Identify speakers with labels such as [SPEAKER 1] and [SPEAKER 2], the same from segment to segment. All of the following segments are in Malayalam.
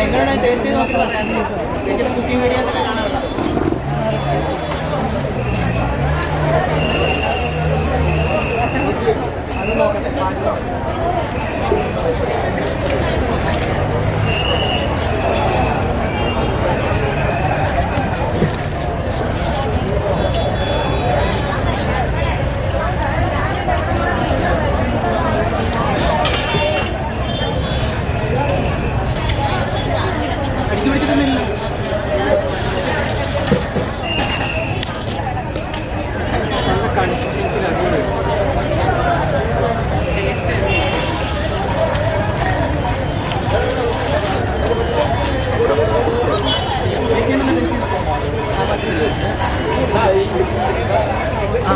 [SPEAKER 1] എങ്ങനെയാണ് ടേസ്റ്റ് നോക്കി പറയാം. കുക്കിംഗ് വീഡിയോസ്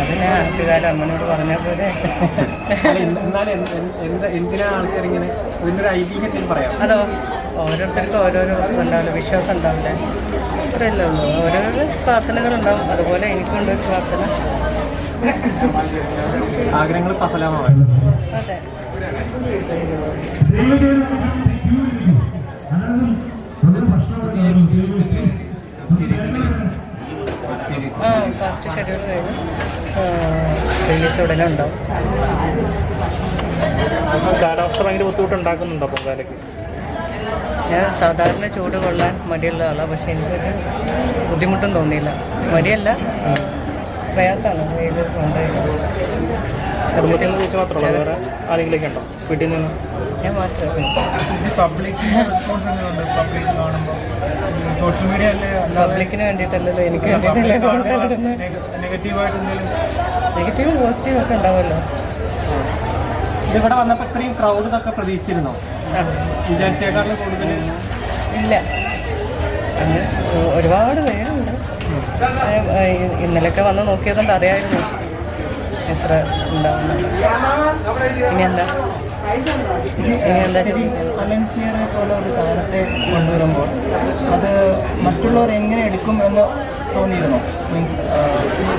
[SPEAKER 1] അത്
[SPEAKER 2] ഞാൻ ആട്ടുകാലം അമ്മനോട് പറഞ്ഞ പോലെ അതോ ഓരോരുത്തർക്കും ഓരോരോ ഉണ്ടാവില്ല വിശ്വാസം ഉണ്ടാവില്ല? അത്രയല്ലേ ഉള്ളൂ ഓരോരോ പ്രാർത്ഥനകളുണ്ടാവും. അതുപോലെ എനിക്കുണ്ട് ഒരു പ്രാർത്ഥന.
[SPEAKER 1] ആഗ്രഹങ്ങൾ
[SPEAKER 2] അതെ. ആ ഫാസ്റ്റ് ഷെഡ്യൂൾ കഴിഞ്ഞു. റിലീസ് ഉടനെ ഉണ്ടാവും
[SPEAKER 3] കാലാവസ്ഥ ഭയങ്കര ബുദ്ധിമുട്ടുണ്ടാക്കുന്നുണ്ടോ പൊങ്കാലയ്ക്ക്?
[SPEAKER 2] ഞാൻ സാധാരണ ചൂട് കൊള്ളാൻ മടിയുള്ള ആളാണ് പക്ഷെ എനിക്കൊരു ബുദ്ധിമുട്ടും തോന്നിയില്ല. മടിയല്ല. പ്രയാസമാണ്. വെയിൽ കൊണ്ട്
[SPEAKER 3] കുടുംബത്തിൽ നിന്ന് ചോദിച്ചാൽ മാത്രമല്ല വേറെ ആരെങ്കിലൊക്കെ ഉണ്ടോ? വീട്ടിൽ നിന്ന്?
[SPEAKER 1] റെസ്പോൺസ് എങ്ങനെയുണ്ട് പബ്ലിക് കാണുമ്പോൾ സോഷ്യൽ മീഡിയ അല്ലേ?
[SPEAKER 2] പബ്ലിക്കിന് വേണ്ടിയിട്ടല്ലല്ലോ. എനിക്ക് വേണ്ടിയിട്ടല്ലേ
[SPEAKER 1] നെഗറ്റീവായിട്ട് എന്തെങ്കിലും
[SPEAKER 2] നെഗറ്റീവും പോസിറ്റീവും ഒക്കെ ഉണ്ടാവുമല്ലോ.
[SPEAKER 1] ഇവിടെ വന്നപ്പോൾ ഇത്രയും ക്രൗഡ് ഒക്കെ പ്രതീക്ഷിച്ചിരുന്നോ?
[SPEAKER 2] ആ,
[SPEAKER 1] വിചാരിച്ചേക്കാളും കൂടുതൽ
[SPEAKER 2] ഇല്ല ഒരുപാട് പേരുണ്ട്. ഇന്നലെയൊക്കെ വന്ന് നോക്കിയതുകൊണ്ട് അറിയായിരുന്നു എത്ര ഉണ്ടാവുന്നു ഇനി എന്താ?
[SPEAKER 1] അലൻസിയറെ പോലെ ഒരു താരത്തെ കൊണ്ടുവരുമ്പോൾ അത് മറ്റുള്ളവർ എങ്ങനെ എടുക്കും എന്ന് തോന്നിയിരുന്നു. Means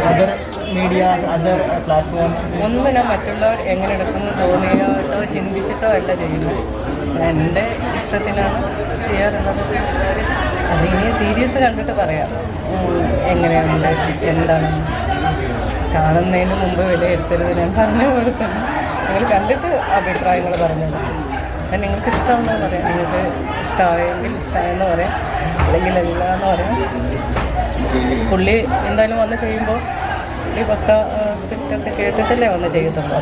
[SPEAKER 1] other medias other platforms
[SPEAKER 2] ഒന്നും ഞാൻ മറ്റുള്ളവർ എങ്ങനെ എടുക്കുന്നു തോന്നിയിട്ടോ ചിന്തിച്ചിട്ടോ അല്ല ചെയ്യുന്നത്. എന്റെ ഇഷ്ടത്തിനാണ് ചെയ്യാറുള്ളത്. അത് ഇനി സീരീസ് കണ്ടിട്ട് പറയാം. എങ്ങനെയാണ് എന്താണ്? കാണുന്നതിന് മുമ്പ് വിലയിരുത്തരുത്. ഞാൻ പറഞ്ഞ പോലെ തന്നെ. നിങ്ങൾ കണ്ടിട്ട് അഭിപ്രായങ്ങൾ പറഞ്ഞത് ഞാൻ നിങ്ങൾക്ക് ഇഷ്ടമാണെന്ന് പറയാം. നിങ്ങൾക്ക് ഇഷ്ടമായെങ്കിൽ ഇഷ്ടമായെന്ന് പറയാം. അല്ലെങ്കിൽ അല്ല എന്ന് പറയാം. പുള്ളി എന്തായാലും വന്ന് ചെയ്യുമ്പോൾ ഈ പക്ക സ്ക്രിപ്റ്റൊക്കെ കേട്ടിട്ടല്ലേ വന്ന് ചെയ്യത്തുള്ളൂ.